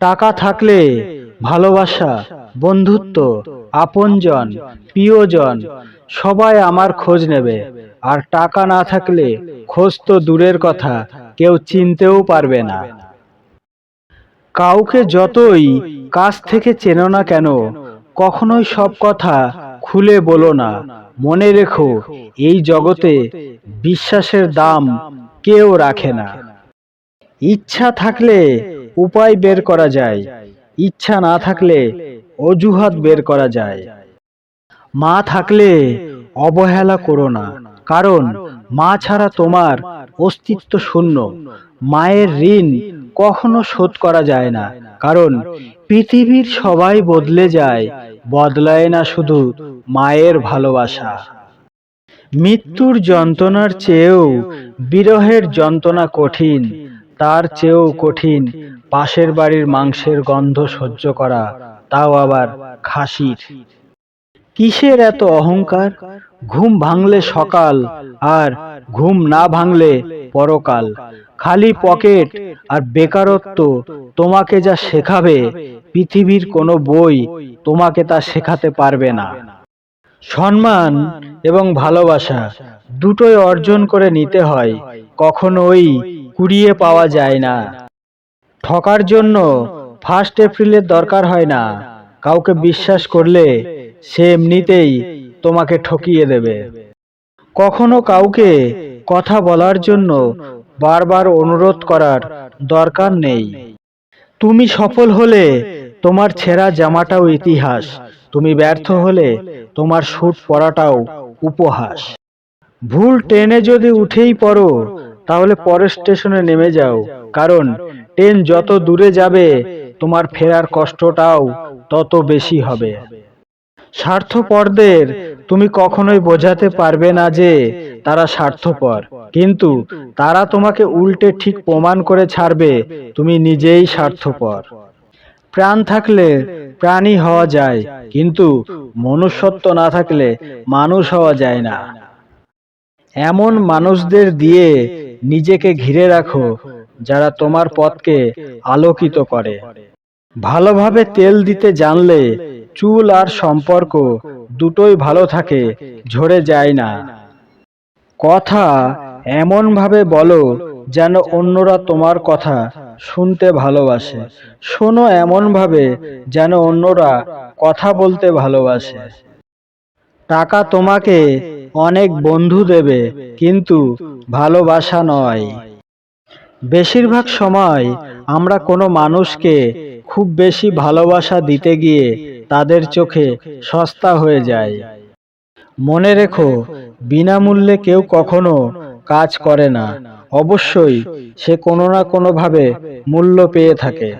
টাকা থাকলে ভালোবাসা, বন্ধুত্ব, আপনজন, প্রিয়জন, সবাই আমার খোঁজ নেবে। আর টাকা না থাকলে খোঁজ তো দূরের কথা, কেউ চিনতেও পারবে না। কাউকে যতই কাছ থেকে চেনো না কেন, কখনোই সব কথা খুলে বলো না। মনে রেখো, এই জগতে বিশ্বাসের দাম কেউ রাখে না। ইচ্ছা থাকলে উপায় বের করা যায়। ইচ্ছা না থাকলে অজুহাত বের করা যায়। মা থাকলে অবহেলা করো না। কারণ মা ছাড়া তোমার অস্তিত্ব শূন্য। মায়ের ঋণ কখনো শোধ করা যায় না। কারণ পৃথিবীর সবাই বদলে যায়, বদলায় না শুধু মায়ের ভালোবাসা। মৃত্যুর যন্ত্রণার চেয়েও বিরহের যন্ত্রণা কঠিন, তার চেয়েও কঠিন পাশের বাড়ির মাংসের গন্ধ সহ্য করা, তাও আবার খাসির। কিসের এত অহংকার? ঘুম ভাঙলে সকাল আর ঘুম না ভাঙলে পরকাল। খালি পকেট আর বেকারত্ব তোমাকে যা শেখাবে, পৃথিবীর কোনো বই তোমাকে তা শেখাতে পারবে না। সম্মান এবং ভালোবাসা দুটোই অর্জন করে নিতে হয়, কখনোই কুড়িয়ে পাওয়া যায় না। ঠকার জন্য ফার্স্ট এপ্রিলের দরকার হয় না। কাউকে বিশ্বাস করলে সে এমনিতেই তোমাকে ঠকিয়ে দেবে। কখনো কাউকে কথা বলার জন্য বারবার অনুরোধ করার দরকার নেই। তুমি সফল হলে তোমার ছেঁড়া জামাটাও ইতিহাস। তুমি ব্যর্থ হলে তোমার স্যুট পরাটাও উপহাস। ভুল ট্রেনে যদি উঠেই পড়ো, তাহলে পরের স্টেশনে নেমে যাও। কারণ ট্রেন যত দূরে যাবে, তোমার ফেরার কষ্টটাও তত বেশি হবে। স্বার্থপরদের তুমি কখনোই বোঝাতে পারবে না যে তারা স্বার্থপর। কিন্তু তারা তোমাকে উল্টে ঠিক প্রমাণ করে ছাড়বে, তুমি নিজেই স্বার্থপর। প্রাণ থাকলে প্রাণী হওয়া যায়, কিন্তু মনুষ্যত্ব না থাকলে মানুষ হওয়া যায় না। এমন মানুষদের দিয়ে নিজেকে ঘিরে রাখো যারা তোমার পথকে আলোকিত করে। ভালোভাবে তেল দিতে জানলে চুল আর সম্পর্ক দুটোই ভালো থাকে ঝরে যায় না। কথা এমনভাবে বলো যেন অন্যরা তোমার কথা শুনতে ভালোবাসে। শোনো এমনভাবে যেন অন্যরা কথা বলতে ভালোবাসে। টাকা তোমাকে অনেক বন্ধু দেবে কিন্তু ভালোবাসা নয়। বেশিরভাগ সময় আমরা কোনো মানুষকে খুব বেশি ভালোবাসা দিতে গিয়ে তাদের চোখে সস্তা হয়ে যায়। মনে রেখো, বিনামূল্যে কেউ কখনো কাজ করে না। অবশ্যই সে কোনো না কোনোভাবে মূল্য পেয়ে থাকে।